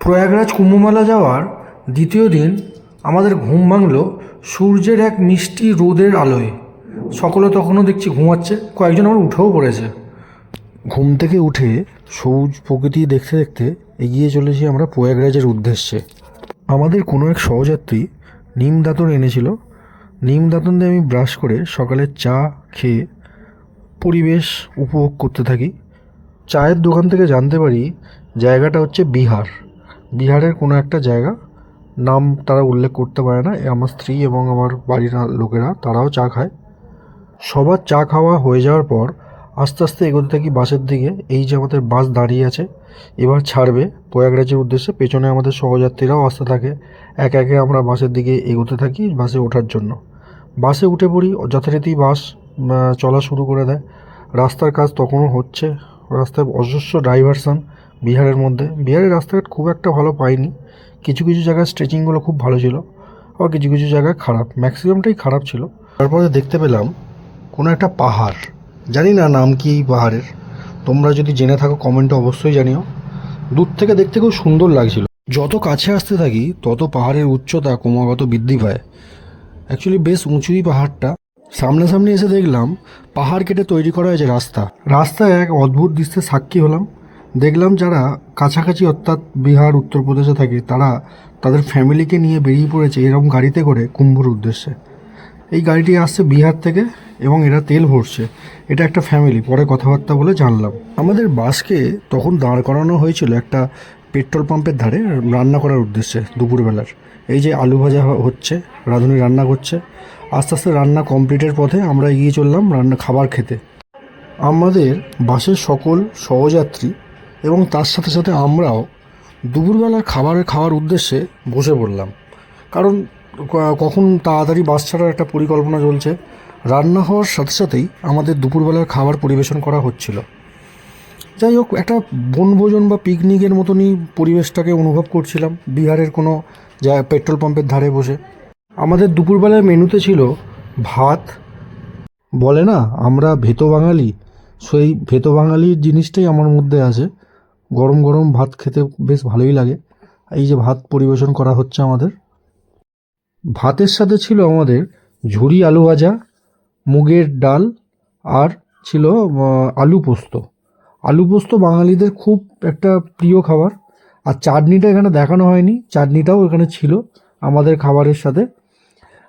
প্রয়াগরাজ কুম্ভমেলা যাওয়ার দ্বিতীয় দিন আমাদের ঘুম ভাঙলো সূর্যের এক মিষ্টি রোদের আলোয়। সকলে তখনও দেখছি ঘুমাচ্ছে, কয়েকজন আমার উঠেও পড়েছে। ঘুম থেকে উঠে সবুজ প্রকৃতি দেখতে দেখতে এগিয়ে চলেছি আমরা প্রয়াগরাজের উদ্দেশ্যে। আমাদের কোনো এক সহযাত্রী নিম দাঁতন এনেছিল। নিম দাঁতন দিয়ে আমি ব্রাশ করে সকালে চা খেয়ে পরিবেশ উপভোগ করতে থাকি। চায়ের দোকান থেকে জানতে পারি জায়গাটা হচ্ছে বিহার। বিহারের কোনো একটা জায়গা, নাম তারা উল্লেখ করতে পারে না আমার স্ত্রী এবং আমার বাড়ির লোকেরা, তারাও চা খায়। সবার চা খাওয়া হয়ে যাওয়ার পর আস্তে আস্তে এগোতে থাকি বাসের দিকে, এই যে আমাদের বাস দাঁড়িয়ে আছে, এবার ছাড়বে প্রয়াগরাজের উদ্দেশ্যে, পেছনে আমাদের সহযাত্রীরাও আসতে থাকে, এক একে আমরা বাসের দিকে এগোতে থাকি বাসে ওঠার জন্য। বাসে উঠে পড়ি, যথারীতি বাস চলা শুরু করে দেয়। রাস্তার কাজ তখনও হচ্ছে, রাস্তায় অজস্র ডাইভারশন বিহারের মধ্যে। বিহারের রাস্তাঘাট খুব একটা ভালো পাইনি। কিছু কিছু জায়গায় স্ট্রেচিংগুলো খুব ভালো ছিল, আবার কিছু কিছু জায়গায় খারাপ। ম্যাক্সিমামটাই খারাপ ছিল। তারপরে দেখতে পেলাম, কোনো একটা পাহাড়। জানি না নাম কি এই পাহাড়ের। তোমরা যদি জেনে থাকো কমেন্টে অবশ্যই জানিও। দূর থেকে দেখতে খুব সুন্দর লাগছিল। যত কাছে আসতে থাকি, তত পাহাড়ের উচ্চতা ক্রমাগত বৃদ্ধি পায়। অ্যাকচুয়ালি বেশ উঁচুই পাহাড়টা। সামনাসামনি এসে দেখলাম, পাহাড় কেটে তৈরি করা হয়েছে রাস্তা। রাস্তায় এক অদ্ভুত দৃশ্যের সাক্ষী হলাম। দেখলাম যারা কাছাকাছি অর্থাৎ বিহার, উত্তরপ্রদেশে থাকে, তারা তাদের ফ্যামিলিকে নিয়ে বেরিয়ে পড়েছে এরকম গাড়িতে করে কুম্ভর উদ্দেশ্যে। এই গাড়িটি আসছে বিহার থেকে এবং এরা তেল ভরছে। এটা একটা ফ্যামিলি, পরে কথাবার্তা বলে জানলাম। আমাদের বাসকে তখন দাঁড় করানো হয়েছিল একটা পেট্রোল পাম্পের ধারে রান্না করার উদ্দেশ্যে দুপুরবেলার। এই যে আলু ভাজা হচ্ছে, রাঁধুনি রান্না করছে। আস্তে আস্তে রান্না কমপ্লিটের পথে আমরা এগিয়ে চললাম রান্না, খাবার খেতে। আমাদের বাসের সকল সহযাত্রী এবং তার সাথে সাথে আমরাও দুপুরবেলার খাবারের খাওয়ার উদ্দেশ্যে বসে পড়লাম। কারণ কখন তাড়াতাড়ি বাস ছাড়ার একটা পরিকল্পনা চলছে, রান্না হওয়ার সাথে সাথেই আমাদের দুপুরবেলার খাবার পরিবেশন করা হচ্ছিল। যাই হোক, একটা বনভোজন বা পিকনিকের মতনই পরিবেশটাকে অনুভব করছিলাম, বিহারের কোনো যা, পেট্রোল পাম্পের ধারে বসে। আমাদের দুপুরবেলার মেনুতে ছিল ভাত। বলে না, আমরা ভেতো বাঙালি সেই ভেতো বাঙালির জিনিসটাই আমার মধ্যে আছে। গরম গরম ভাত খেতে বেশ ভালোই লাগে। এই যে ভাত পরিবেশন করা হচ্ছে আমাদের। ভাতের সাথে ছিল আমাদের ঝুরি আলু ভাজা, মুগের ডাল আর ছিল আলু পোস্ত। আলু পোস্ত বাঙালিদের খুব একটা প্রিয় খাবার। আর চাটনিটা এখানে দেখানো হয়নি, চাটনিটাও এখানে ছিল আমাদের খাবারের সাথে।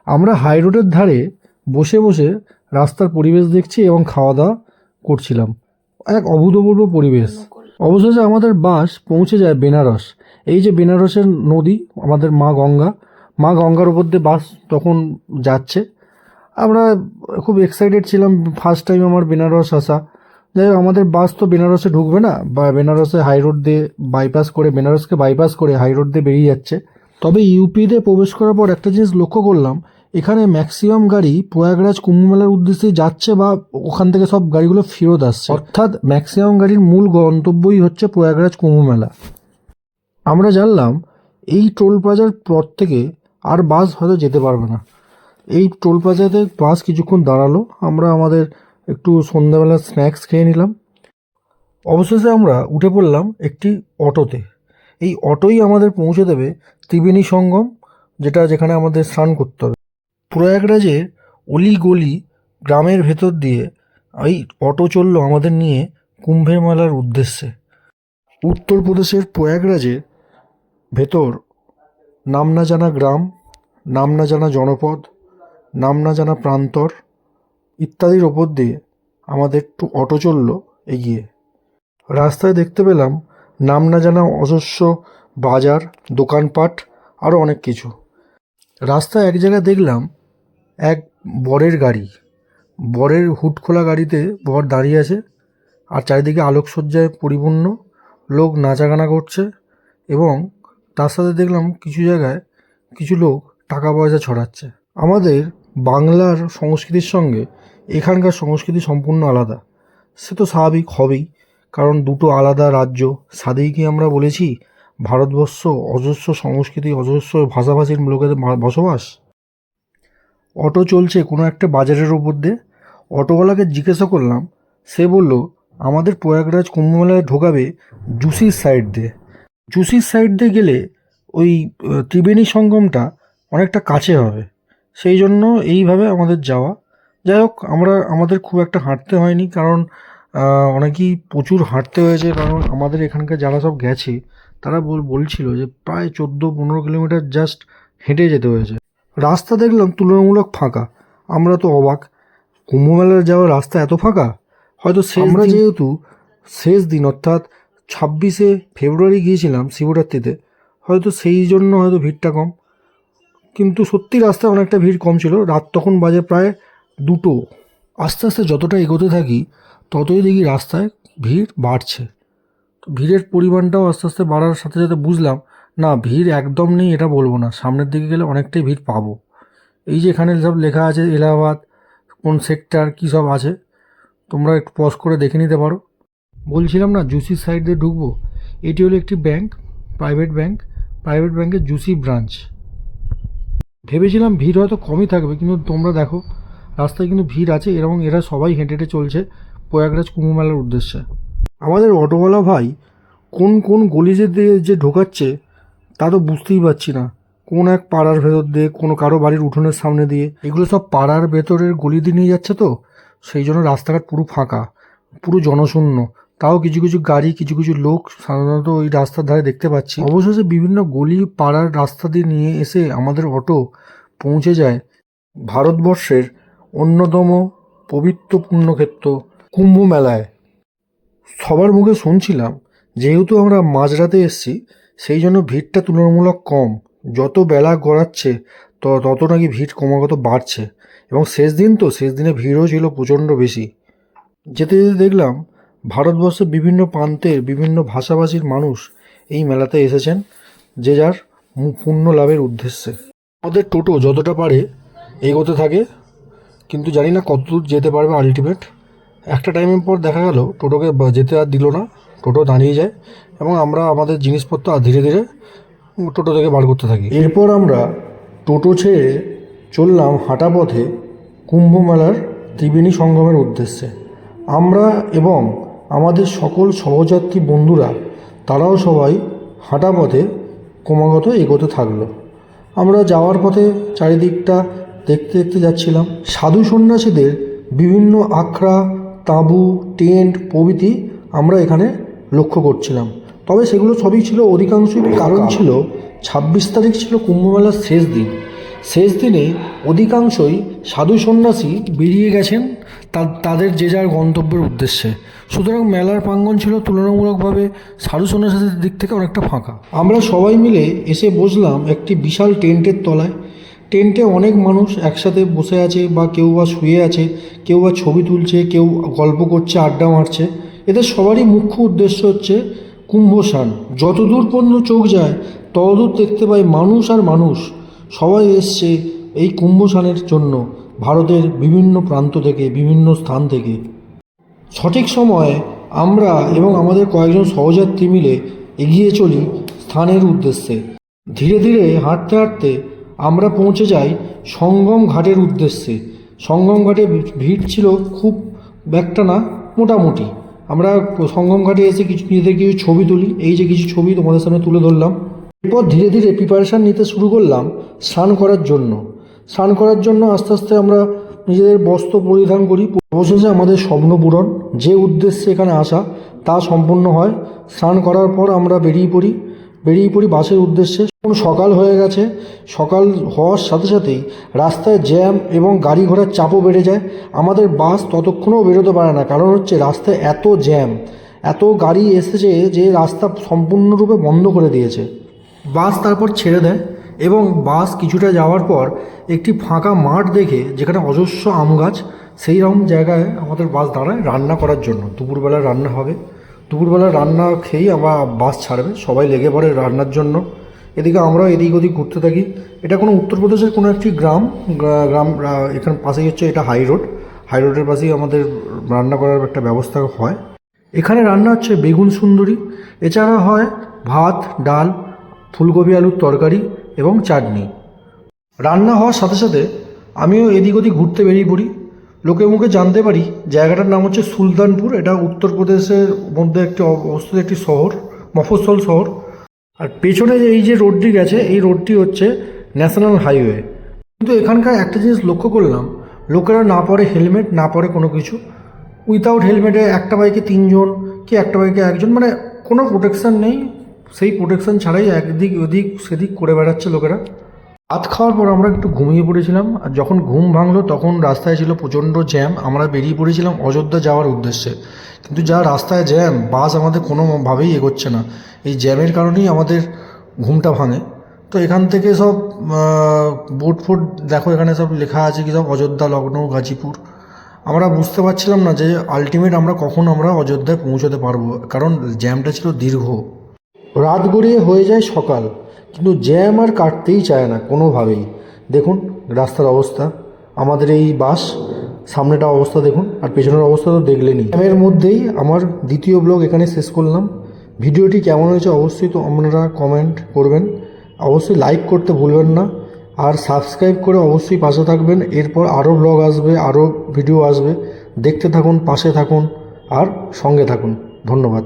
আমরা হাই রোডের ধারে বসে বসে রাস্তার পরিবেশ দেখছি এবং খাওয়া দাওয়া করছিলাম। এক অভূতপূর্ব পরিবেশ। অবশেষে আমাদের বাস পৌঁছে যায় বেনারস। এই যে বেনারসের নদী, আমাদের মা গঙ্গা, মা গঙ্গার উপর দিয়ে বাস তখন যাচ্ছে। আমরা খুব এক্সাইটেড ছিলাম ফার্স্ট টাইম আমার বেনারস আসা। যাই হোক, আমাদের বাস তো বেনারসে ঢুকবে না, বা বেনারসে হাই রোড দিয়ে বাইপাস করে, বেনারসকে বাইপাস করে হাই রোড দিয়ে বেরিয়ে যাচ্ছে। তবে ইউপিতে প্রবেশ করার পর একটা জিনিস লক্ষ্য করলাম এখানে ম্যাক্সিমাম গাড়ি প্রয়াগরাজ কুম্ভমেলার উদ্দেশ্যে যাচ্ছে বা ওখান থেকে সব গাড়িগুলো ফেরত আসছে। অর্থাৎ ম্যাক্সিমাম গাড়ির মূল গন্তব্যই হচ্ছে প্রয়াগরাজ কুম্ভমেলা। আমরা জানলাম, এই টোল প্লাজার পর থেকে আর বাস হয়তো যেতে পারবে না। এই টোল প্লাজাতে বাস কিছুক্ষণ দাঁড়াল, আমরা আমাদের একটু সন্ধ্যাবেলা স্ন্যাক্স খেয়ে নিলাম। অবশেষে আমরা উঠে পড়লাম একটি অটোতে। এই অটোই আমাদের পৌঁছে দেবে ত্রিবেণী সঙ্গম, যেটা যেখানে আমাদের স্নান করতে হবে। প্রয়াগরাজের অলি গলি গ্রামের ভেতর দিয়ে এই অটো চলল আমাদের নিয়ে কুম্ভের মেলার উদ্দেশ্যে। উত্তরপ্রদেশের প্রয়াগরাজের ভেতর নাম না জানা গ্রাম, নাম না জানা জনপদ, নাম না জানা প্রান্তর ইত্যাদির ওপর দিয়ে আমাদের একটু অটো চলল এগিয়ে। রাস্তায় দেখতে পেলাম নাম না জানা অজস্র বাজার, দোকানপাট আরও অনেক কিছু। রাস্তায় এক জায়গায় দেখলাম এক বরের গাড়ি। বরের হুড খোলা গাড়িতে বর দাঁড়িয়ে আছে আর চারিদিকে আলোকসজ্জায় পরিপূর্ণ। লোক নাচাগানা করছে এবং তার সাথে দেখলাম কিছু জায়গায় কিছু লোক টাকা পয়সা ছড়াচ্ছে। আমাদের বাংলার সংস্কৃতির সঙ্গে এখানকার সংস্কৃতি সম্পূর্ণ আলাদা। সে তো স্বাভাবিক হবেই, কারণ দুটো আলাদা রাজ্য। সাদেই কি আমরা বলেছি, ভারতবর্ষ অজস্র সংস্কৃতি, অজস্র ভাষাভাষীর লোকেদের বসবাস? অটো চলছে কোনো একটা বাজারের ওপর দিয়ে। অটোওয়ালাকে জিজ্ঞাসা করলাম, সে বলল, আমাদের প্রয়াগরাজ কুম্ভমেলায় ঢোকাবে জুসির সাইড দিয়ে। জুসির সাইড দিয়ে গেলে ওই ত্রিবেণী সঙ্গমটা অনেকটা কাছে হবে। সেই জন্য এইভাবে আমাদের যাওয়া। যাই হোক, আমরা, আমাদের খুব একটা হাঁটতে হয়নি কারণ অনেকেই প্রচুর হাঁটতে হয়েছে কারণ আমাদের এখানকার যারা সব গেছে, তারা বল, বলছিল যে প্রায় চোদ্দ পনেরো কিলোমিটার জাস্ট হেঁটে যেতে হয়েছে। রাস্তা দেখলাম তুলনামূলক ফাঁকা। আমরা তো অবাক। কুম্ভ মেলার যাওয়ার রাস্তা এত ফাঁকা? হয়তো আমরা যেহেতু শেষ দিন অর্থাৎ ছাব্বিশে ফেব্রুয়ারি গিয়েছিলাম শিবরাত্রিতে হয়তো সেই জন্য হয়তো ভিড়টা কম। কিন্তু সত্যি রাস্তায় অনেকটা ভিড় কম ছিল। রাত তখন বাজে প্রায় দুটো। আস্তে আস্তে যতটা এগোতে থাকি ততই দেখি রাস্তায় ভিড় বাড়ছে। তো ভিড়ের পরিমাণটাও আস্তে আস্তে বাড়ার সাথে সাথে বুঝলাম না, ভিড় একদম নেই, এটা বলব না। সামনের দিকে গেলে অনেকটাই ভিড় পাবো। এই যে এখানে সব লেখা আছে, এলাহাবাদ, কোন সেক্টর কী সব আছে, তোমরা একটু পজ করে দেখে নিতে পারো। বলছিলাম না জুসি সাইড দিয়ে ঢুকবো? এটি হলো একটি ব্যাংক প্রাইভেট ব্যাংক প্রাইভেট ব্যাংকের জুসি ব্রাঞ্চ ভেবেছিলাম ভিড় হয়তো কমই থাকবে, কিন্তু তোমরা দেখো, রাস্তায় কিন্তু ভিড় আছে, এবং এরা সবাই হেঁটে হেঁটে চলছে প্রয়াগরাজ কুম্ভ মেলার উদ্দেশ্যে। আমাদের অটোওয়ালা ভাই কোন কোন গলিজে দিয়ে যে ঢোকাচ্ছে তা তো বুঝতেই পারছি না। কোন এক পাড়ার ভেতর দিয়ে, কোনো কারও বাড়ির উঠোনের সামনে দিয়ে, এগুলো সব পাড়ার ভেতরের গলি দিয়ে নিয়ে যাচ্ছে তো? সেই জন্য রাস্তাঘাট পুরো ফাঁকা, পুরো জনশূন্য। তাও কিছু কিছু গাড়ি, কিছু কিছু লোক সাধারণত ওই রাস্তার ধারে দেখতে পাচ্ছি। অবশেষে বিভিন্ন গলি পাড়ার রাস্তা দিয়ে নিয়ে এসে আমাদের অটো পৌঁছে যায়। ভারতবর্ষের অন্যতম পবিত্র পুণ্যক্ষেত্র কুম্ভ মেলায়। সবার মুখে শুনছিলাম, যেহেতু আমরা মাঝরাতে এসেছি সেই জন্য ভিড়টা তুলনামূলক কম। যত বেলা গড়াচ্ছে তত নাকি ভিড় ক্রমাগত বাড়ছে। এবং শেষ দিন তো, শেষ দিনে ভিড়ও ছিল প্রচণ্ড বেশি। যেতে যেতে দেখলাম, ভারতবর্ষের বিভিন্ন প্রান্তের বিভিন্ন ভাষাভাষীর মানুষ এই মেলাতে এসেছেন, যে যার পুণ্য লাভের উদ্দেশ্যে। আমাদের টোটো যতটা পারে এগোতে থাকে, কিন্তু জানি না কতদূর যেতে পারবে আলটিমেট। একটা টাইমের পর দেখা গেল, টোটোকে যেতে আর দিল না। টোটো দাঁড়িয়ে যায় এবং আমরা আমাদের জিনিসপত্র ধীরে ধীরে টোটো থেকে বার করতে থাকি। এরপর আমরা টোটো ছেড়ে চললাম হাঁটা পথে কুম্ভ মেলার ত্রিবেণী সঙ্গমের উদ্দেশ্যে। আমরা এবং আমাদের সকল সহযাত্রী বন্ধুরা, তারাও সবাই হাঁটা পথে ক্রমাগত এগোতে থাকল। আমরা যাওয়ার পথে চারিদিকটা দেখতে দেখতে যাচ্ছিলাম। সাধু সন্ন্যাসীদের বিভিন্ন আখড়া, তাঁবু, টেন্ট প্রভৃতি আমরা এখানে লক্ষ্য করছিলাম। তবে সেগুলো সবই ছিল অধিকাংশই কারণ ছিল ছাব্বিশ তারিখ ছিল কুম্ভমেলার শেষ দিন। শেষ দিনে অধিকাংশই সাধু সন্ন্যাসী বেরিয়ে গেছেন তা- তাদের যে যার গন্তব্যের উদ্দেশ্যে। সুতরাং মেলার প্রাঙ্গণ ছিল তুলনামূলকভাবে সাধু সন্ন্যাসীদের দিক থেকে অনেকটা ফাঁকা। আমরা সবাই মিলে এসে বসলাম একটি বিশাল টেন্টের তলায়। টেন্টে অনেক মানুষ একসাথে বসে আছে বা কেউ বা শুয়ে আছে কেউ বা ছবি তুলছে কেউ গল্প করছে আড্ডা মারছে। এদের সবারই মুখ্য উদ্দেশ্য হচ্ছে কুম্ভ স্নান যতদূর পর্যন্ত চোখ যায়, ততদূর দেখতে পাই মানুষ আর মানুষ। সবাই এসছে এই কুম্ভ স্নানের জন্য, ভারতের বিভিন্ন প্রান্ত থেকে, বিভিন্ন স্থান থেকে। সঠিক সময়ে আমরা এবং আমাদের কয়েকজন সহযাত্রী মিলে এগিয়ে চলি স্থানের উদ্দেশ্যে। ধীরে ধীরে হাঁটতে হাঁটতে আমরা পৌঁছে যাই সঙ্গম ঘাটের উদ্দেশ্যে। সঙ্গম ঘাটে ভিড় ছিল খুব একটা না, মোটামুটি। আমরা সঙ্গম ঘাটে এসে কিছু নিজেদের কিছু ছবি তুলি। এই যে কিছু ছবি তোমাদের সামনে তুলে ধরলাম। এরপর ধীরে ধীরে প্রিপারেশান নিতে শুরু করলাম স্নান করার জন্য। স্নান করার জন্য আস্তে আস্তে আমরা নিজেদের বস্ত্র পরিধান করি। অবশেষে আমাদের স্বপ্ন পূরণ। যে উদ্দেশ্যে এখানে আসা, তা সম্পূর্ণ হয়। স্নান করার পর আমরা বেরিয়ে পড়ি। বেরিয়ে পড়ি বাসের উদ্দেশ্যে। সকাল হয়ে গেছে। সকাল হওয়ার সাথে সাথেই রাস্তায় জ্যাম এবং গাড়ি ঘোড়ার চাপও বেড়ে যায়। আমাদের বাস ততক্ষণও বেরোতে পারে না। কারণ হচ্ছে রাস্তায় এত জ্যাম, এত গাড়ি এসেছে যে রাস্তা সম্পূর্ণরূপে বন্ধ করে দিয়েছে। বাস তারপর ছেড়ে দেয় এবং বাস কিছুটা যাওয়ার পর একটি ফাঁকা মাঠ দেখে, যেখানে অজস্র আম গাছ, সেই রকম জায়গায় আমাদের বাস দাঁড়ায় রান্না করার জন্য। দুপুরবেলা রান্না হবে। দুপুরবেলা রান্না খেয়েই আমরা বাস ছাড়বে। সবাই লেগে পড়ে রান্নার জন্য। এদিকে আমরাও এদিক ওদিক ঘুরতে থাকি। এটা কোনো উত্তরপ্রদেশের কোনো একটি গ্রাম গ্রাম এখানে পাশেই হচ্ছে এটা হাই রোড। হাই রোডের পাশেই আমাদের রান্না করার একটা ব্যবস্থা হয়। এখানে রান্না হচ্ছে বেগুন সুন্দরী, এছাড়া হয় ভাত, ডাল, ফুলকপি, আলুর তরকারি এবং চাটনি। রান্না হওয়ার সাথে সাথে আমিও এদিক ওদিক ঘুরতে বেরিয়ে পড়ি। লোকে মুখে জানতে পারি জায়গাটার নাম হচ্ছে সুলতানপুর। এটা উত্তরপ্রদেশের মধ্যে একটি অবস্থিত একটি শহর, মফস্বল শহর। আর পেছনে যে এই যে রোডটি গেছে, এই রোডটি হচ্ছে ন্যাশনাল হাইওয়ে। কিন্তু এখানকার একটা জিনিস লক্ষ্য করলাম, লোকেরা না পরে হেলমেট, না পরে কোনো কিছু। উইথাউট হেলমেটে একটা বাইকে তিনজন কি একটা বাইকে একজন মানে কোনো প্রোটেকশান নেই। সেই প্রোটেকশান ছাড়াই একদিক ওদিক, সেদিক করে বেড়াচ্ছে লোকেরা। ভাত খাওয়ার পর আমরা একটু ঘুমিয়ে পড়েছিলাম। আর যখন ঘুম ভাঙলো, তখন রাস্তায় ছিল প্রচণ্ড জ্যাম। আমরা বেরিয়ে পড়েছিলাম অযোধ্যা যাওয়ার উদ্দেশ্যে। কিন্তু যা রাস্তায় জ্যাম, বাস আমাদের কোনোভাবেই এগোচ্ছে না। এই জ্যামের কারণেই আমাদের ঘুমটা ভাঙে। তো এখান থেকে সব বোট ফোট, দেখো এখানে সব লেখা আছে কি সব, অযোধ্যা লখনৌ গাজীপুর। আমরা বুঝতে পারছিলাম না যে আলটিমেট আমরা কখন আমরা অযোধ্যায় পৌঁছতে পারব। কারণ জ্যামটা ছিল দীর্ঘ। রাত গড়িয়ে হয়ে যায় সকাল। কিন্তু জ্যাম আর কাটতেই চায় না কোনোভাবেই। দেখুন, রাস্তার অবস্থা। আমাদের এই বাস, সামনেটা অবস্থা দেখুন, আর পেছনের অবস্থা তো দেখলেনই। জ্যামের মধ্যেই আমার দ্বিতীয় ব্লগ এখানে শেষ করলাম। ভিডিওটি কেমন হয়েছে অবশ্যই তো আপনারা কমেন্ট করবেন। অবশ্যই লাইক করতে ভুলবেন না। আর সাবস্ক্রাইব করে অবশ্যই পাশে থাকবেন। এরপর আরও ব্লগ আসবে, আরও ভিডিও আসবে। দেখতে থাকুন, পাশে থাকুন, আর সঙ্গে থাকুন। ধন্যবাদ।